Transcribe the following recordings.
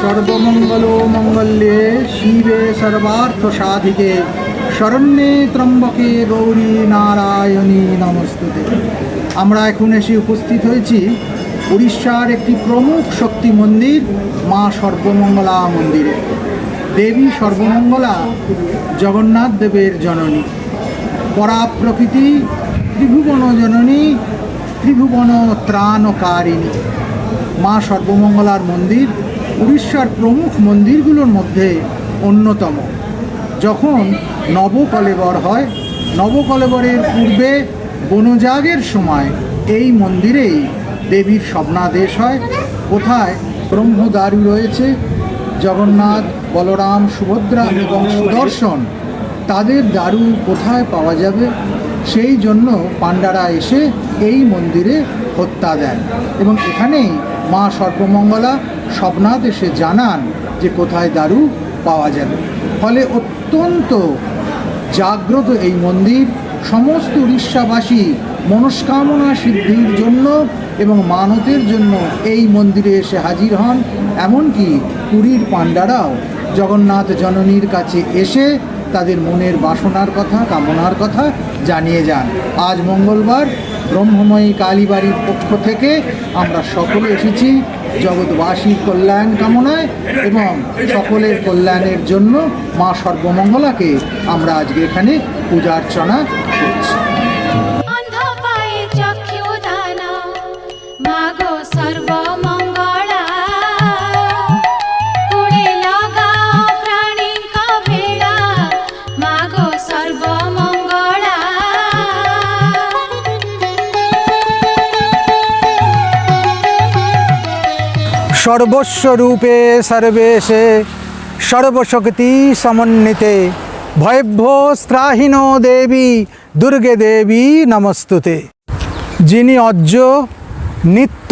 সর্বমঙ্গল মঙ্গল্যে শিবে সর্বার্থ সাধিকে শরণ্যে ত্রম্বকে গৌরী নারায়ণী নমস্তুতে। আমরা এখন এসে উপস্থিত হয়েছি উড়িষ্যার একটি প্রমুখ শক্তি মন্দির, মা সর্বমঙ্গলা মন্দিরে। দেবী সর্বমঙ্গলা, জগন্নাথ দেবের জননী। পরা প্রকৃতি ত্রিভুবন জননী, ত্রিভুবন ত্রাণকারিণী। মা সর্বমঙ্গলার মন্দির উড়িষ্যার প্রমুখ মন্দিরগুলোর মধ্যে অন্যতম। যখন নবকলেবর হয়, নবকলেবরের পূর্বে বনজাগের সময় এই মন্দিরেই দেবীর স্বপ্নাদেশ হয়। কোথায়? ব্রহ্মদারু রয়েছে, জগন্নাথ, বলরাম, সুভদ্রা এবং সুদর্শন। তাদের দারু কোথায় পাওয়া যাবে? সেই জন্য পাণ্ডারা এসে এই মন্দিরে হত্যা দেন এবং এখানেই মা সর্বমঙ্গলা স্বপ্নাথ এসে জানান যে কোথায় দারু পাওয়া যাবে। ফলে অত্যন্ত জাগ্রত এই মন্দির, সমস্ত উড়িষ্যাবাসী মনস্কামনা সিদ্ধির জন্য এবং মানতের জন্য এই মন্দিরে এসে হাজির হন। এমনকি পুরীর পাণ্ডারাও জগন্নাথ জননীর কাছে এসে তাদের মনের বাসনার কথা, কামনার কথা জানিয়ে যান। আজ মঙ্গলবার ব্রহ্মময়ী কালীবাড়ির পক্ষ থেকে আমরা সকলে এসেছি জগৎবাসীর কল্যাণ কামনায় এবং সকলের কল্যাণের জন্য মা সর্বমঙ্গলাকে আমরা আজকে এখানে পূজা অর্চনা করছি। সর্বস্বরূপে সর্বেশে সর্বশক্তি সমন্বিতে ভয়ভ্য স্ত্রাহীন দেবী, দুর্গে দেবী নমস্তুতে। যিনি অজ্জ, নিত্য,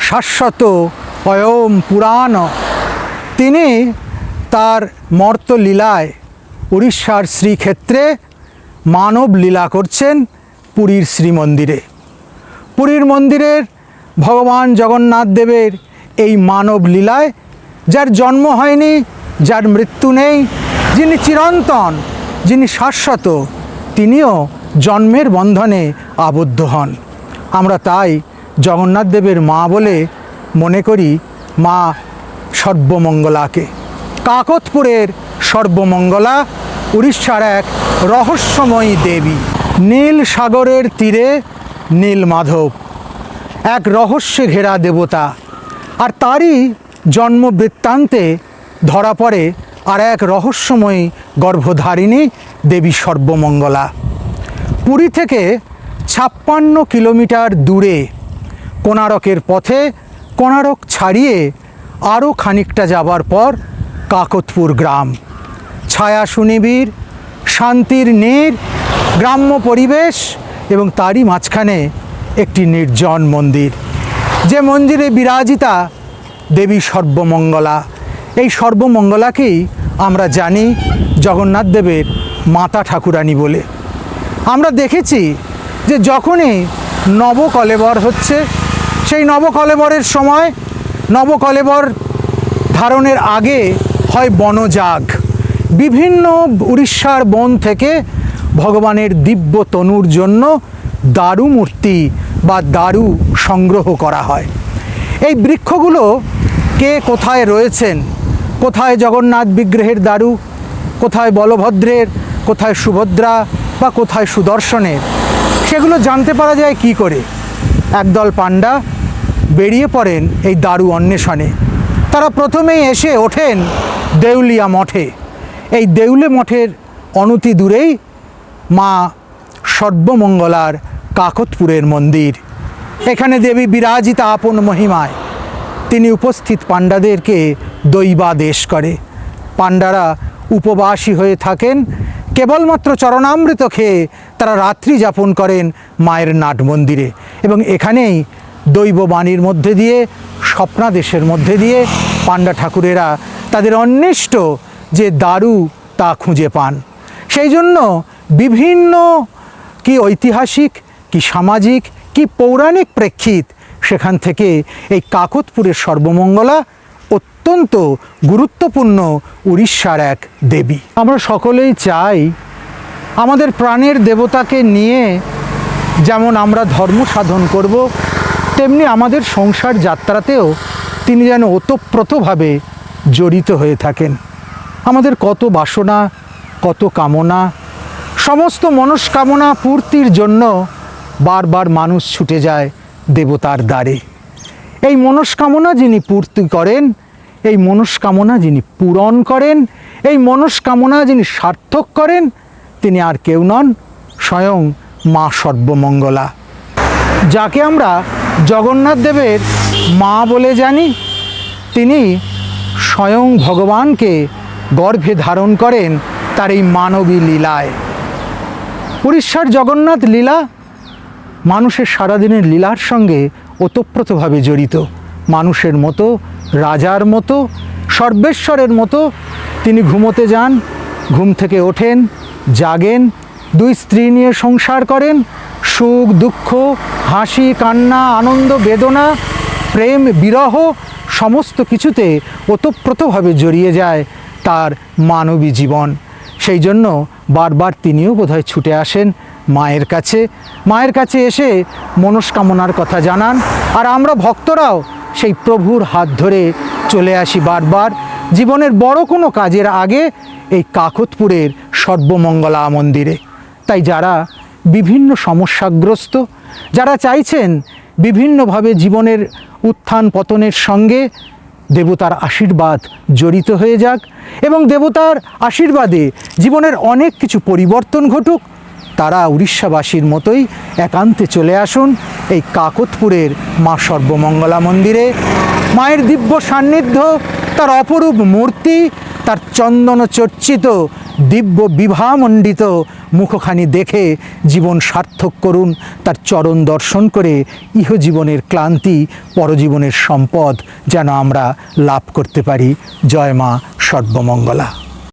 শাশ্বত, অয়ম পুরাণ, তিনি তার মর্ত লীলায় উড়িষ্যার শ্রীক্ষেত্রে মানব লীলা করছেন পুরীর শ্রীমন্দিরে। পুরীর মন্দিরের ভগবান জগন্নাথ দেবের এই মানব লীলায়, যার জন্ম হয়নি, যার মৃত্যু নেই, যিনি চিরন্তন, যিনি শাশ্বত, তিনিও জন্মের বন্ধনে আবদ্ধ হন। আমরা তাই জগন্নাথ দেবের মা বলে মনে করি মা সর্বমঙ্গলাকে। কাকতপুরের সর্বমঙ্গলা, উড়িষ্যার এক রহস্যময়ী দেবী। নীল সাগরের তীরে নীল মাধব, এক রহস্যে ঘেরা দেবতা। আর তারই জন্ম বৃত্তান্তে ধরা পড়ে আর এক রহস্যময়ী গর্ভধারিণী দেবী সর্বমঙ্গলা। পুরী থেকে ছাপ্পান্ন কিলোমিটার দূরে কোণারকের পথে কোণারক ছাড়িয়ে আরও খানিকটা যাবার পর কাকতপুর গ্রাম। ছায়া সুনিবিড়, শান্তির নীর, গ্রাম্য পরিবেশ এবং তারই মাঝখানে একটি নির্জন মন্দির। যে মন্দিরে বিরাজিতা, দেবী সর্বমঙ্গলা। এই সর্বমঙ্গলাকেই আমরা জানি জগন্নাথ দেবের মাতা ঠাকুরানী বলে। আমরা দেখেছি যে যখনই নবকলেবর হচ্ছে, সেই নবকলেবরের সময় নবকলেবর ধারণের আগে হয় বনজাগ বিভিন্ন উড়িষ্যার বন থেকে ভগবানের দিব্য তনুর জন্য দারু মূর্তি বা দারু সংগ্রহ করা হয়। এই বৃক্ষগুলো কে কোথায় রয়েছেন? কোথায় জগন্নাথ বিগ্রহের দারু? কোথায় বলভদ্রের? কোথায় সুভদ্রা? বা কোথায় সুদর্শনের? সেগুলো জানতে পারা যায় কি করে? একদল পাণ্ডা বেরিয়ে পড়েন এই দারু অন্বেষণে। তারা প্রথমেই এসে ওঠেন দেউলিয়া মঠে। এই দেউলে মঠের অনতি দূরেই মা সর্বমঙ্গলার কাকতপুরের মন্দির। এখানে দেবী বিরাজিতা আপন মহিমায়। তিনি উপস্থিত পাণ্ডাদেরকে দৈবাদেশ করে। পাণ্ডারা উপবাসী হয়ে থাকেন। কেবলমাত্র চরণামৃত খেয়ে তারা রাত্রি যাপন করেন মায়ের নাট মন্দিরে এবং এখানেই দৈববাণীর মধ্যে দিয়ে, স্বপ্নাদেশের মধ্যে দিয়ে পাণ্ডা ঠাকুরেরা তাদের অন্বিষ্ট যে দারু তা খুঁজে পান। সেই জন্য বিভিন্ন কি ঐতিহাসিক কি সামাজিক, কি পৌরাণিক প্রেক্ষিত? সেখান থেকে এই কাকতপুরের সর্বমঙ্গলা অত্যন্ত গুরুত্বপূর্ণ উড়িষ্যার এক দেবী। আমরা সকলেই চাই আমাদের প্রাণের দেবতাকে নিয়ে যেমন আমরা ধর্ম সাধন করব, তেমনি আমাদের সংসার যাত্রাতেও তিনি যেন ওতপ্রোতভাবে জড়িত হয়ে থাকেন। আমাদের কত বাসনা, কত কামনা, সমস্ত মনস্কামনা পূর্তির জন্য বারবার মানুষ ছুটে যায় দেবতার দ্বারে। এই মনস্কামনা যিনি পূর্তি করেন, এই মনস্কামনা যিনি পূরণ করেন, এই মনস্কামনা যিনি সার্থক করেন, তিনি আর কেউ নন, স্বয়ং মা সর্বমঙ্গলা। যাকে আমরা জগন্নাথ দেবের মা বলে জানি, তিনি স্বয়ং ভগবানকে গর্ভে ধারণ করেন তার এই মানবী লীলায়। উড়িষ্যার জগন্নাথ লীলা মানুষের সারাদিনের লীলার সঙ্গে ওতপ্রোতভাবে জড়িত। মানুষের মতো, রাজার মতো, সর্বেশ্বরের মতো তিনি ঘুমোতে যান, ঘুম থেকে ওঠেন, জাগেন, দুই স্ত্রী নিয়ে সংসার করেন, সুখ, দুঃখ, হাসি, কান্না, আনন্দ, বেদনা, প্রেম, বিরহ সমস্ত কিছুতে ওতপ্রোতভাবে জড়িয়ে যায় তার মানবী জীবন। সেই জন্য বারবার তিনিও বোধহয় ছুটে আসেন। মায়ের কাছে মায়ের কাছে এসে মনস্কামনার কথা জানান। আর আমরা ভক্তরাও সেই প্রভুর হাত ধরে চলে আসি বারবার। জীবনের বড় কোনো কাজের আগে এই কাকতপুরের সর্বমঙ্গলা মন্দিরে। তাই যারা বিভিন্ন সমস্যাগ্রস্ত, যারা চাইছেন বিভিন্নভাবে জীবনের উত্থান পতনের সঙ্গে দেবতার আশীর্বাদ জড়িত হয়ে যাক এবং দেবতার আশীর্বাদে জীবনের অনেক কিছু পরিবর্তন ঘটুক তারা উড়িষ্যাবাসীর মতোই একান্তে চলে আসুন এই কাকতপুরের মা সর্বমঙ্গলা মন্দিরে। মায়ের দিব্য সান্নিধ্য, তার অপরূপ মূর্তি, তার চন্দন চর্চিত, দিব্য বিভামণ্ডিত মুখখানি দেখে জীবন সার্থক করুন, তার চরণ দর্শন করে ইহজীবনের ক্লান্তি, পরজীবনের সম্পদ যেন আমরা লাভ করতে পারি। জয় মা সর্বমঙ্গলা।